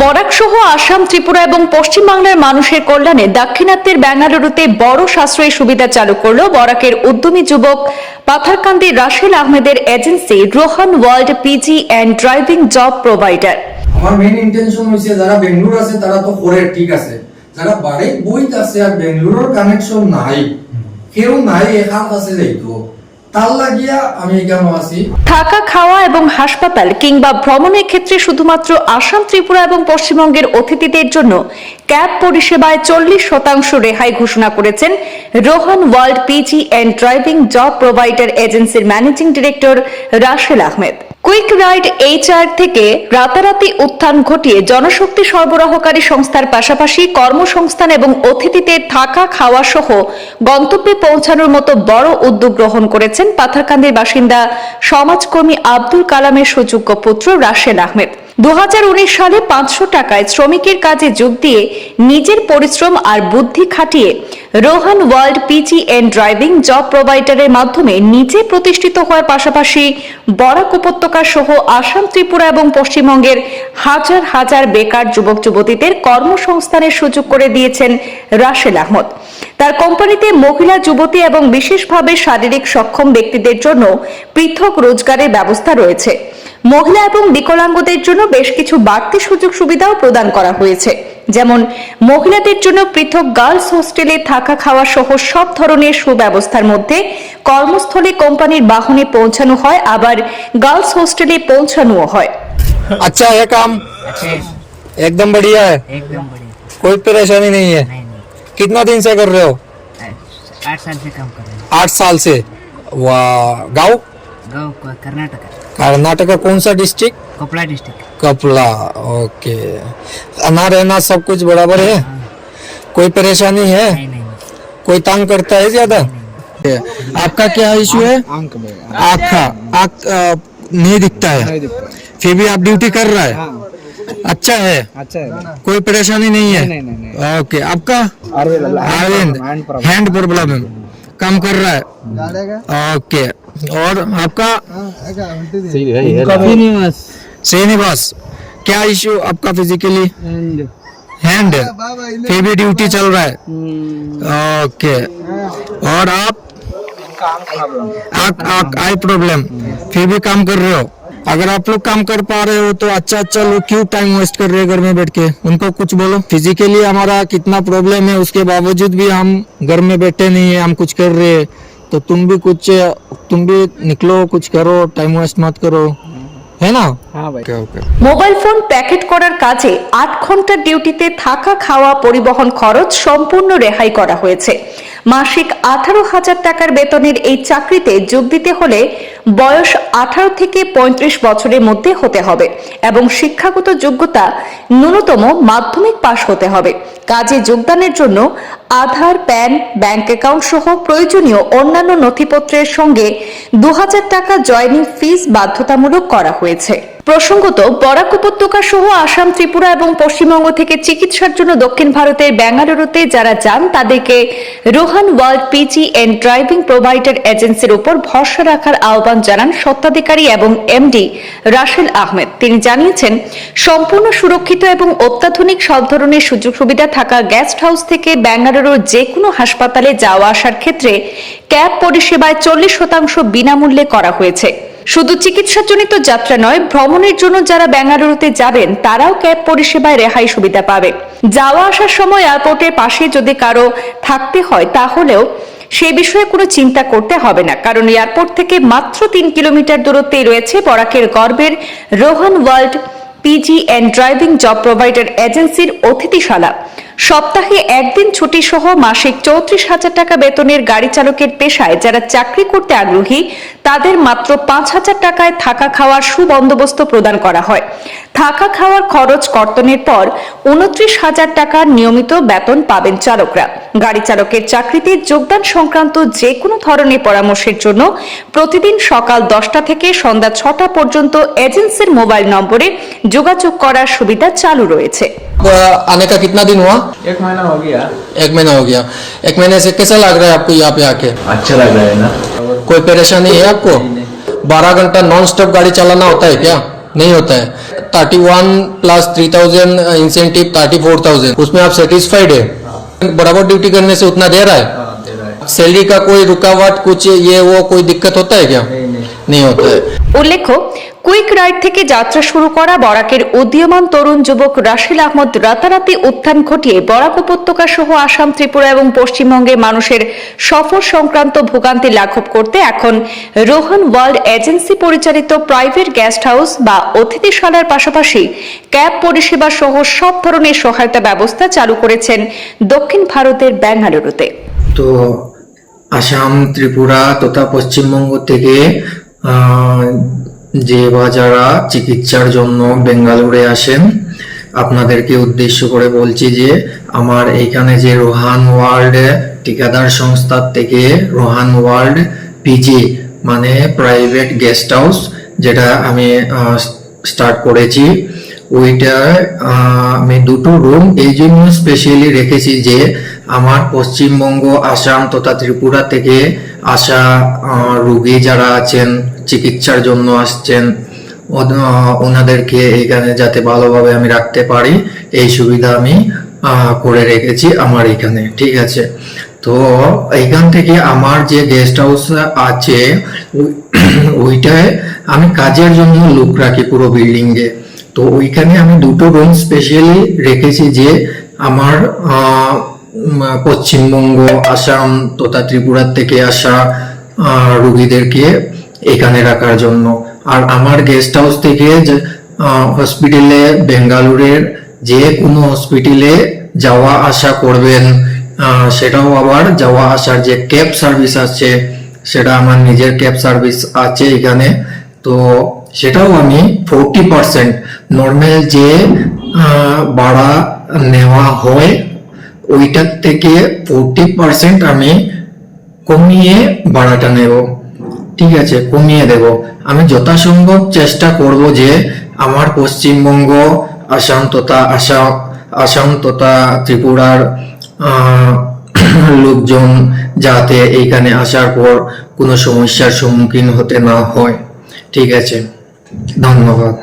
বরাক সহ আসাম, ত্রিপুরা এবং পশ্চিমবাংলার মানুষের কল্যাণে দাক্ষিণাত্যের বেঙ্গালুরুতে বড় সাশ্রয়ী সুবিধা চালু করল বরাকের উদ্যমী যুবক পাথারকান্দি রাশেল আহমেদের agency Rohan world PG and driving job provider. আমার মেইন ইন্টেনশন হইছে, যারা বেঙ্গলোর আছে, তারা তো করে, ঠিক আছে। যারা বাড়ি বইত আছে আর বেঙ্গলোরের কানেকশন নাই, কেউ নাই এখান আছে যাইতো। থাকা, খাওয়া এবং হাসপাতাল কিংবা ভ্রমণের ক্ষেত্রে শুধুমাত্র আসাম, ত্রিপুরা এবং পশ্চিমবঙ্গের অতিথিদের জন্য ক্যাব পরিষেবায় চল্লিশ শতাংশ রেহাই ঘোষণা করেছেন Rohan world PG and driving job provider এজেন্সির managing director Rashel Ahmed. Quick ride HR থেকে রাতারাতি উত্থান ঘটিয়ে জনশক্তি সরবরাহকারী সংস্থার পাশাপাশি কর্মসংস্থান এবং অতিথিতে থাকা খাওয়া সহ গন্তব্যে পৌঁছানোর মতো বড় উদ্যোগ গ্রহণ করেছেন পাথারকান্দির বাসিন্দা সমাজকর্মী আব্দুল কালামের সুযোগ্য পুত্র রাশেদ আহমেদ। দু হাজার উনিশ সালে পাঁচশো টাকায় শ্রমিকের কাজে যোগ দিয়ে নিজের পরিশ্রম আর বুদ্ধি খাটিয়ে Rohan world PG and driving job প্রোভাইডারের মাধ্যমে নিজে প্রতিষ্ঠিত হওয়ার পাশাপাশি বরাক উপত্যকা সহ আসাম, ত্রিপুরা এবং পশ্চিমবঙ্গের হাজার হাজার বেকার যুবক যুবতীদের কর্মসংস্থানের সুযোগ করে দিয়েছেন রাশেল আহমদ। তার কোম্পানিতে মহিলা যুবতী এবং বিশেষভাবে শারীরিক সক্ষম ব্যক্তিদের জন্য পৃথক রোজগারের ব্যবস্থা রয়েছে। মহিলা এবং বিকলাঙ্গদের জন্য বেশ কিছু বাড়তি সুযোগ সুবিধাও প্রদান করা হয়েছে যেমন মহিলাদের জন্য পৃথক গার্লস হোস্টেলে থাকা খাওয়া সহ সব ধরনের সুব্যবস্থার মধ্যে কর্মস্থলে কোম্পানির বাহনে পৌঁছানো হয় আবার গার্লস হোস্টেলে পৌঁছানোও হয় अच्छा है काम अच्छे एकदम बढ़िया है एकदम बढ़िया कोई परेशानी नहीं है नहीं नहीं कितना दिन से कर रहे हो आठ- आठ साल से काम कर रहे हैं आठ साल से वाह गाँव गाँव को- कर्नाटक कर्नाटक का कौन सा district Koppal district Koppal okay आना रहना सब कुछ बराबर है? कोई परेशानी है? नहीं नहीं। कोई तंग करता है ज़्यादा? आपका क्या इशू है? आँख में। आँख का आँख नहीं दिखता है? फिर भी आप ड्यूटी कर रहा है? हाँ। अच्छा है? अच्छा है। कोई परेशानी नहीं है? नहीं नहीं नहीं ओके आपका? Arvind hand problem hand problem है काम कर रहा है। ओके। और आपका? श्रीनिवास। क्या इश्यू आपका फिजिकली हैंड फिर भी ड्यूटी चल रहा है। ओके। और आप? आई प्रॉब्लम फिर भी काम कर रहे हो। अगर आप लोग काम कर पा रहे हो तो अच्छा अच्छा लोग क्यों टाइम वेस्ट कर रहे हैं घर में बैठ के उनको कुछ बोलो फिजिकली हमारा कितना प्रॉब्लम है उसके बावजूद भी हम घर में बैठे नहीं है हम कुछ कर रहे हैं तो तुम भी कुछ तुम भी निकलो कुछ करो टाइम वेस्ट मत करो है ना हाँ भाई okay okay mobile phone packet করার কাজে আট ঘন্টার ডিউটিতে থাকা খাওয়া পরিবহন খরচ সম্পূর্ণ রেহাই করা হয়েছে মাসিক আঠারো হাজার টাকার বেতনের এই চাকরিতে যোগ দিতে হলে বয়স আঠারো থেকে পঁয়ত্রিশ বছরের মধ্যে হতে হবে এবং শিক্ষাগত যোগ্যতা ন্যূনতম মাধ্যমিক পাশ হতে হবে। কাজে যোগদানের জন্য আধার, প্যান, ব্যাংক অ্যাকাউন্ট সহ প্রয়োজনীয় অন্যান্য নথিপত্রের সঙ্গে দু হাজার টাকা জয়নিং ফিস বাধ্যতামূলক করা হয়েছে। প্রসঙ্গত, বরাক উপত্যকা সহ আসাম, ত্রিপুরা এবং পশ্চিমবঙ্গ থেকে চিকিৎসার জন্য দক্ষিণ ভারতের বেঙ্গালুরুতে যারা যান, তাদেরকে Rohan world PG and driving provider এজেন্সির উপর ভরসা রাখার আহ্বান জানান স্বত্বাধিকারী এবং এমডি রাশেল আহমেদ। তিনি জানিয়েছেন, সম্পূর্ণ সুরক্ষিত এবং অত্যাধুনিক সব ধরনের সুযোগ সুবিধা থাকা গেস্ট হাউস থেকে বেঙ্গালুরুর যে কোনো হাসপাতালে যাওয়া আসার ক্ষেত্রে ক্যাব পরিষেবায় চল্লিশ শতাংশ বিনামূল্যে করা হয়েছে। শুধু চিকিৎসাজনিত যাত্রা নয়, ভ্রমণের জন্য যারা বেঙ্গালুরুতে যাবেন, তারাও ক্যাব পরিষেবায় রেহাই সুবিধা পাবে। যাওয়া আসার সময় এয়ারপোর্টের পাশে যদি কারও থাকতে হয়, তাহলেও সে বিষয়ে কোনো চিন্তা করতে হবে না, কারণ এয়ারপোর্ট থেকে মাত্র তিন কিলোমিটার দূরত্বেই রয়েছে বরাকের গর্বের Rohan world PG and driving job provider এজেন্সির অতিথিশালা। সপ্তাহে একদিন ছুটি সহ মাসিক চৌত্রিশ হাজার টাকা বেতনের গাড়ি চালকের পেশায় যারা চাকরি করতে আগ্রহী, তাদের মাত্র পাঁচ হাজার টাকায় থাকা খাওয়ার সুবন্দোবস্ত প্রদান করা হয়। থাকা খাওয়ার খরচ কর্তনের পর উনত্রিশ হাজার টাকার নিয়মিত বেতন পাবেন চালকরা। গাড়ি চালকের চাকরিতে যোগদান সংক্রান্ত যে কোনো ধরনের পরামর্শের জন্য প্রতিদিন সকাল দশটা থেকে সন্ধ্যা ছটা পর্যন্ত এজেন্সির মোবাইল নম্বরে যোগাযোগ করার সুবিধা চালু রয়েছে आने का कितना दिन हुआ एक महीना हो गया एक महीना हो गया एक महीने से कैसा लग रहा है आपको यहाँ पे आके अच्छा लग रहा है ना कोई परेशानी है आपको बारह घंटा नॉन स्टॉप गाड़ी चलाना होता है क्या नहीं होता है thirty one plus three thousand incentive thirty four thousand उसमें आप सेटिस्फाइड है बराबर ड्यूटी करने से उतना दे रहा है सैलरी का कोई रुकावट कुछ ये वो कोई दिक्कत होता है क्या? नहीं, नहीं।, नहीं होता है। उल्लेख কুইক রাইড থেকে যাত্রা শুরু করা বরাকের উদীয়মান তরুণ যুবক রাশিল আহমদ রাতারাতি উত্থান ঘটিয়ে বরাক উপত্যকা সহ আসাম, ত্রিপুরা এবং পশ্চিমবঙ্গের মানুষের সফর সংক্রান্ত ভোগান্তি লাঘব করতে এখন রোহন ওয়ার্ল্ড এজেন্সি পরিচালিত প্রাইভেট গেস্ট হাউস বা অতিথিশালার পাশাপাশি ক্যাব পরিষেবা সহ সব ধরনের সহায়তা ব্যবস্থা চালু করেছেন দক্ষিণ ভারতের বেঙ্গালুরুতে তো আসাম, ত্রিপুরা তথা পশ্চিমবঙ্গ থেকে যে বা যারা চিকিৎসার জন্য বেঙ্গালুরে আসেন, আপনাদেরকে উদ্দেশ্য করে বলছি যে, আমার এইখানে যে রোহান ওয়ার্ল্ড ঠিকাদার সংস্থার থেকে রোহান ওয়ার্ল্ড পিজি মানে প্রাইভেট গেস্ট হাউস যেটা আমি স্টার্ট করেছি, ওইটা আমি দুটো রুম এই জন্য স্পেশালি রেখেছি যে, আমার পশ্চিমবঙ্গ, আসাম তথা ত্রিপুরা থেকে আসা রুগী যারা আছেন চিকিৎসার জন্য আসছেন ওনাদেরকে এখানে যাতে ভালোভাবে আমি রাখতে পারি, এই সুবিধা আমি করে রেখেছি আমার এখানে, ঠিক আছে? তো এইখান থেকে আমার যে গেস্ট হাউস আছে, ওইটায় আমি কাজের জন্য লোক রাখি পুরো বিল্ডিং এ। তো ওইখানে আমি দুটো রুম স্পেশালি রেখেছি যে আমার পশ্চিমবঙ্গ, আসাম, তথা ত্রিপুরার থেকে আসা রোগীদেরকে এখানে রাখার জন্য। আর আমার গেস্ট হাউস থেকে হসপিটালে বেঙ্গালুরের যে কোনো হসপিটালে যাওয়া আসা করবেন। সেটাও আবার যাওয়া আসার যে ক্যাব সার্ভিস আছে, সেটা আমার নিজের ক্যাব সার্ভিস আছে এখানে। তো সেটাও আমি ফোরটি পার্সেন্ট নর্মাল যে ভাড়া নেওয়া হয়, ওইটার থেকে ফোরটি পার্সেন্ট আমি কমিয়ে ভাড়াটা নেব। ঠিক আছে, কমিয়ে দেব। আমি যথাসম্ভব চেষ্টা করব যে আমার পশ্চিমবঙ্গ, আসাম তথা আসাম আসাম তথা ত্রিপুরার লোকজন যাতে এইখানে আসার পর কোনো সমস্যার সম্মুখীন হতে না হয়। ঠিক আছে, ধন্যবাদ।